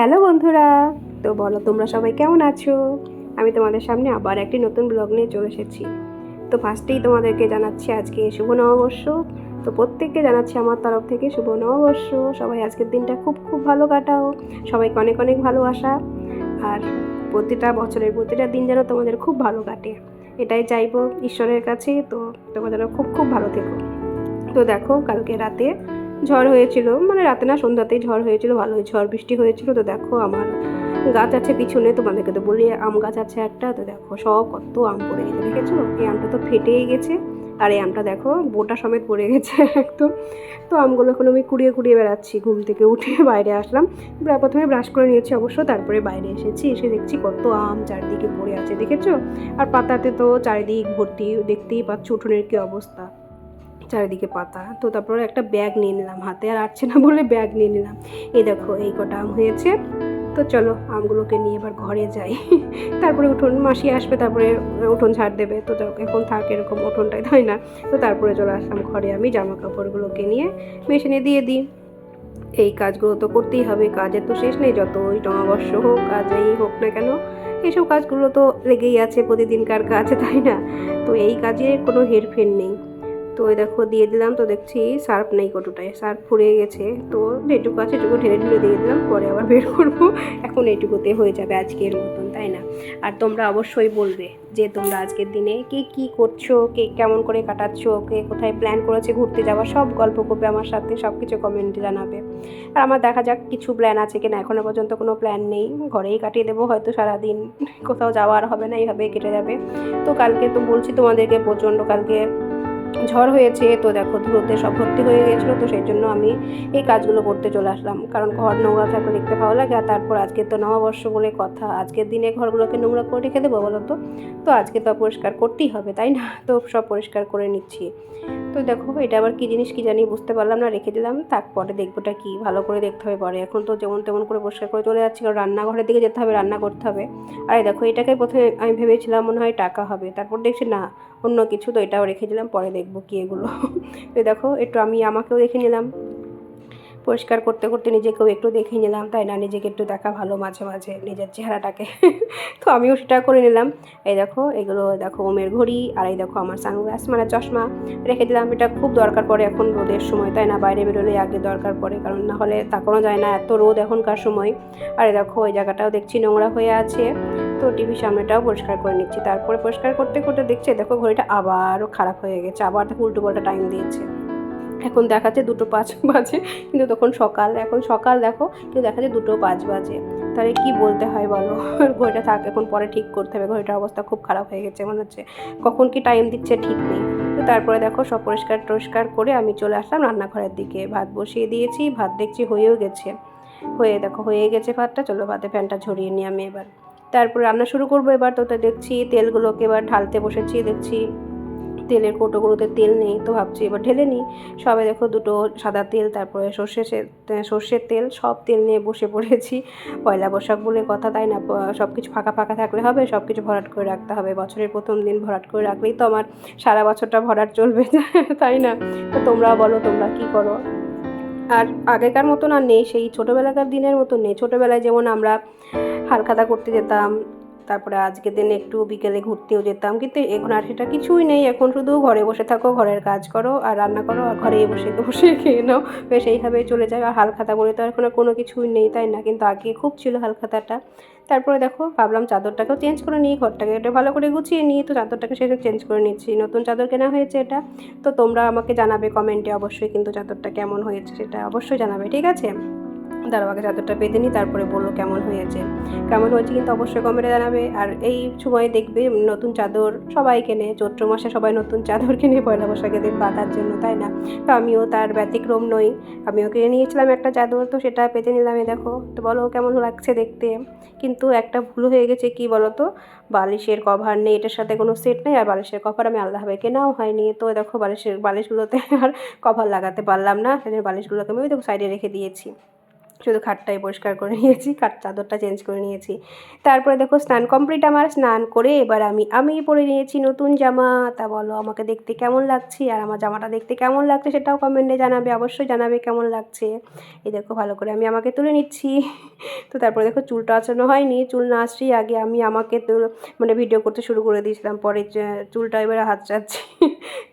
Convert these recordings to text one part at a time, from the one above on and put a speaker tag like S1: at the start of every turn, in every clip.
S1: Hello বন্ধুরা, তো বলো তোমরা সবাই কেমন আছো? আমি তোমাদের সামনে আবার একটি নতুন ব্লগ নিয়ে চলে এসেছি। তো ফার্স্টেই তোমাদেরকে জানাচ্ছি আজকে শুভ নববর্ষ। তো প্রত্যেককে জানাচ্ছি আমার তরফ থেকে শুভ নববর্ষ। সবাই আজকের দিনটা খুব খুব ভালো কাটাও। সবাইকে অনেক অনেক ভালোবাসা। আর প্রতিটা বছরের প্রতিটা দিন যেন তোমাদের খুব ভালো কাটে। এটাই চাইব ঈশ্বরের কাছে। তো তোমাদের খুব খুব ভালো থেকো। তো দেখো, কালকে রাতে ঝড় হয়েছিল মানে রাতে না সন্ধ্যাতেই ঝড় হয়েছিল, ভালোই ঝড় বৃষ্টি হয়েছিল, তো দেখো আমার গাছ আছে পিছনে, তোমাদেরকে তো বলি আম গাছ আছে একটা, তো দেখো সব কত আম পড়ে গেছে, দেখেছ? এই আমটা তো ফেটেই গেছে, আর এই আমটা দেখো বোটা সমেত পড়ে গেছে একদম। তো আমগুলো এখন আমি কুড়িয়ে কুড়িয়ে বেড়াচ্ছি, ঘুম থেকে উঠে বাইরে আসলাম প্রথমে ব্রাশ করে নিয়েছি অবশ্য, তারপরে বাইরে এসেছি, এসে দেখছি কত আম চারিদিকে পড়ে আছে, দেখেছ? আর পাতাতে তো চারিদিক ভর্তি, দেখতেই পাচ্ছ উঠোনের কী অবস্থা। চারিদিকে পাতা। তো তারপরে একটা ব্যাগ নিয়ে নিলাম হাতে, আর আসছে না বলে ব্যাগ নিয়ে নিলাম। এই দেখো, এই কটা আম হয়েছে। তো চলো, আমগুলোকে নিয়ে এবার ঘরে যাই। তারপরে উঠোন, মাসি আসবে, তারপরে উঠোন ছাড় দেবে। তো এখন থাক, এরকম উঠোনটাই তাই না। তো তারপরে চলে আসলাম ঘরে আমি জামা কাপড়গুলোকে নিয়ে মেশিনে দিয়ে দিই। এই কাজগুলো তো করতেই হবে, কাজের তো শেষ নেই যত ওই নববর্ষ হোক, কাজেই হোক না কেন এইসব কাজগুলো তো লেগেই আছে, প্রতিদিনকার কাজ, তাই না? তো এই কাজে কোনো হেরফের নেই। তো ওই দেখো দিয়ে দিলাম তো দেখছি সার্ফ নেই কটুটায় সার্ফ ফুরিয়ে গেছে। তো যেটুকু আছে এটুকু ঢেলে ঢেলে দিয়ে দিলাম, পরে আবার বের করব। এখন এইটুকুতে হয়ে যাবে আজকের মতন, তাই না? আর তোমরা অবশ্যই বলবে যে তোমরা আজকের দিনে কে কী করছ, কে কেমন করে কাটাচ্ছ, কে কোথায় প্ল্যান করেছে ঘুরতে যাওয়া, সব গল্প করবে আমার সাথে সব কিছু কমেন্টে জানাবে। আর আমার দেখা যাক কিছু প্ল্যান আছে কিনা এখনও পর্যন্ত কোনো প্ল্যান নেই। ঘরেই কাটিয়ে দেবো, হয়তো সারাদিন কোথাও যাওয়ার হবে না এইভাবে কেটে যাবে। তো কালকে তো বলছি তোমাদেরকে প্রচণ্ড কালকে ঝড় হয়েছে, তো দেখো ধুলোতে সব ভর্তি হয়ে গেছিল, তো সেই জন্য আমি এই কাজগুলো করতে চলে আসলাম। কারণ ঘর নোংরা থাকলে দেখতে ভালো লাগে, আর তারপর আজকে তো নববর্ষ বলে কথা। আজকের দিনে ঘরগুলোকে নোংরা করে রেখে দেবো বলো তো? আজকে তো পরিষ্কার করতেই হবে, তাই না? তো সব পরিষ্কার করে নিচ্ছি। তো দেখো, এটা আবার কী জিনিস কী জানি বুঝতে পারলাম না, রেখে দিলাম। তারপরে দেখবোটা কি, ভালো করে দেখতে হবে পরে। এখন তো যেমন তেমন করে পরিষ্কার করে চলে যাচ্ছি, কারণ রান্নাঘরের দিকে যেতে হবে, রান্না করতে হবে। আর দেখো, এটাকে প্রথমে আমি ভেবেছিলাম মনে হয় টাকা হবে। তারপর দেখছি না, অন্য কিছু, তো এটাও রেখে দিলাম, পরে দেখব কি এগুলো। তো দেখো, একটু আমি আমাকেও দেখে নিলাম। পরিষ্কার করতে করতে নিজেকেও একটু দেখে নিলাম, তাই না? নিজেকে একটু দেখা ভালো মাঝে মাঝে নিজের চেহারাটাকে। তো আমিও সেটা করে নিলাম। এই দেখো, এগুলো দেখো ওমের ঘড়ি, আর এই দেখো আমার সানগ্লাস মানে চশমা। রেখে দিলাম, এটা খুব দরকার পড়ে এখন রোদের সময়, তাই না? বাইরে বেরোলে আগে দরকার পড়ে, কারণ না হলে তাকানো যায় না। এত রোদ এখনকার সময়। আর এই দেখো ওই জায়গাটাও দেখছি নোংরা হয়ে আছে। তো টিভির সামনেটাও পরিষ্কার করে নিচ্ছি। তারপরে পরিষ্কার করতে করতে দেখছি, দেখো ঘড়িটা আবারও খারাপ হয়ে গেছে, আবার দেখো উল্টো পাল্টা টাইম দিয়েছে। এখন দেখাচ্ছে দুটো পাঁচ বাজে, কিন্তু তখন সকাল, এখন সকাল দেখো, কিন্তু দেখা দেখাচ্ছে দুটো পাঁচ বাজে। তাহলে কি বলতে হয় বলো? ঘড়িটা থাক, এখন পরে ঠিক করতে হবে, ঘড়িটার অবস্থা খুব খারাপ হয়ে গেছে মনে হচ্ছে। কখন কি টাইম দিচ্ছে ঠিক নেই। তো তারপরে দেখো সব পরিষ্কার টরিষ্কার করে আমি চলে আসলাম রান্নাঘরের দিকে। ভাত বসিয়ে দিয়েছি, ভাত দেখছি হয়েও গেছে। হয়ে দেখো, হয়ে গেছে ভাতটা, চলো ভাতে ফ্যানটা ঝরিয়ে নিই আমি এবার। তারপর রান্না শুরু করব এবার, তো দেখছি তেলগুলোকে এবার ঢালতে বসেছি, দেখছি তেলের কৌটোগুলোতে তেল নেই, তো ভাবছি এবার ঢেলে নিই। সবে দেখো দুটো সাদা তেল, তারপরে সর্ষে সর্ষের তেল, সব তেল নিয়ে বসে পড়েছি। পয়লা বৈশাখ বলে কথা, তাই না? সব কিছু ফাঁকা ফাঁকা থাকলে হবে সব কিছু ভরাট করে রাখতে হবে। বছরের প্রথম দিন ভরাট করে রাখলেই তো আমার সারা বছরটা ভরাট চলবে, তাই না? তো তোমরা বলো, তোমরা কি করো? আর আগেকার মতন আর নেই, সেই ছোটোবেলাকার দিনের মতন নেই। ছোটোবেলায় যেমন আমরা হালখাতা করতে যেতাম, তারপরে আজকের দিনে একটু বিকেলে ঘুরতেও যেতাম, কিন্তু এখন আর সেটা কিছুই নেই, এখন শুধু ঘরে বসে থাকো, ঘরের কাজ করো, আর রান্না করো, আর ঘরেই বসে বসে খেয়ে নাও, বেশ এইভাবেই চলে যায়, আর হালখাতা বলে তো এখন আর কোনো কিছুই নেই, তাই না? কিন্তু আগে খুব ছিল হালখাতাটা। তারপরে দেখো, ভাবলাম চাদরটাকেও চেঞ্জ করে নিই, ঘরটাকে এটা ভালো করে গুছিয়ে নিই, তো চাদরটাকে সেটা চেঞ্জ করে নিচ্ছি। নতুন চাদর কেনা হয়েছে এটা, তো তোমরা আমাকে জানাবে কমেন্টে অবশ্যই, কিন্তু চাদরটা কেমন হয়েছে সেটা অবশ্যই জানাবে, ঠিক আছে? দাঁড়াও, আগে চাদরটা বেঁধে নিই, তারপরে বলল কেমন হয়েছে। কেমন হয়েছে কিন্তু অবশ্যই কমেন্টে জানাবে। আর এই সময় দেখবে নতুন চাদর সবাই কেনে, চৈত্র মাসে সবাই নতুন চাদর কিনে, পয়লা বৈশাখে দিন বাঁধার জন্য, তাই না? তো আমিও তার ব্যতিক্রম নই। আমিও কিনে নিয়েছিলাম একটা চাদর, তো সেটা পেতে নিলাম দেখো। তো বলো কেমন লাগছে দেখতে? কিন্তু একটা ভুল হয়ে গেছে, কি বলো তো বালিশের কভার নেই, এটার সাথে কোনো সেট নেই, আর বালিশের কভার আমি আলাদাভাবে কেনাও হয়নি। তো দেখো, বালিশের, বালিশগুলোতে আর কভার লাগাতে পারলাম না সেজন্য বালিশগুলোকে আমি ওই দেখো সাইডে রেখে দিয়েছি। শুধু খাটটাই পরিষ্কার করে নিয়েছি, খাট চাদরটা চেঞ্জ করে নিয়েছি। তারপরে দেখো স্নান কমপ্লিট আমার, স্নান করে এবার আমি আমি পরে নিয়েছি নতুন জামা। তা বলো, আমাকে দেখতে কেমন লাগছে? আর আমার জামাটা দেখতে কেমন লাগছে সেটাও কমেন্টে জানাবে, অবশ্যই জানাবে কেমন লাগছে। এই দেখো ভালো করে আমি আমাকে তুলে নিচ্ছি। তো তারপরে দেখো চুলটা আঁচানো হয়নি, চুল না আসছি আগে আমি আমাকে তো মানে ভিডিও করতে শুরু করে দিয়েছিলাম, পরে চুলটা এবারে হাত চাচ্ছি।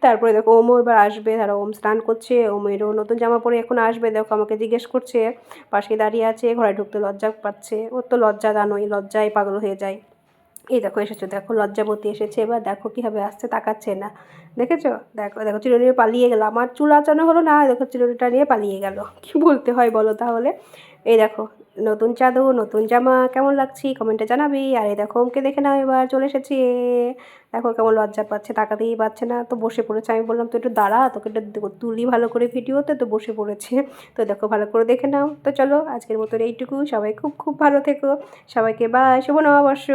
S1: তারপরে দেখো ওমও এবার আসবে, তারা ওম স্নান করছে, ওমেরও নতুন জামা পরে এখন আসবে, দেখো আমাকে জিজ্ঞেস করছে। পাশে দাঁড়িয়ে আছে ঘরে ঢুকতে লজ্জা পাচ্ছে। ওর তো লজ্জা জানোই, লজ্জায় পাগল হয়ে যায়। এই দেখো, এসেছ। দেখো, লজ্জাবতী এসেছে। এবার দেখো কীভাবে আসছে, তাকাচ্ছে না। দেখেছ? দেখো দেখো, চিরুনি পালিয়ে গেল। আমার চুল আচানো হলো না, দেখো, চিরুনিটা নিয়ে পালিয়ে গেল। কি বলতে হয় বলো তাহলে? এই দেখো, নতুন চাদর, নতুন জামা, কেমন লাগছে? কমেন্টে জানাবি। আর এই দেখো, ওমকে দেখে নাও, এবার চলে এসেছি। দেখো, কেমন লজ্জা পাচ্ছে, তাকাতেই পাচ্ছে না। তো বসে পড়েছে, আমি বললাম, তো একটু দাঁড়া, তোকে একটু তুলি ভালো করে ভিডিওতে। তো বসে পড়েছে। তো দেখো, ভালো করে দেখে নাও। তো চলো, আজকের মতন এইটুকু। সবাই খুব খুব ভালো থেকো। সবাইকে বাই শুভ নববর্ষ।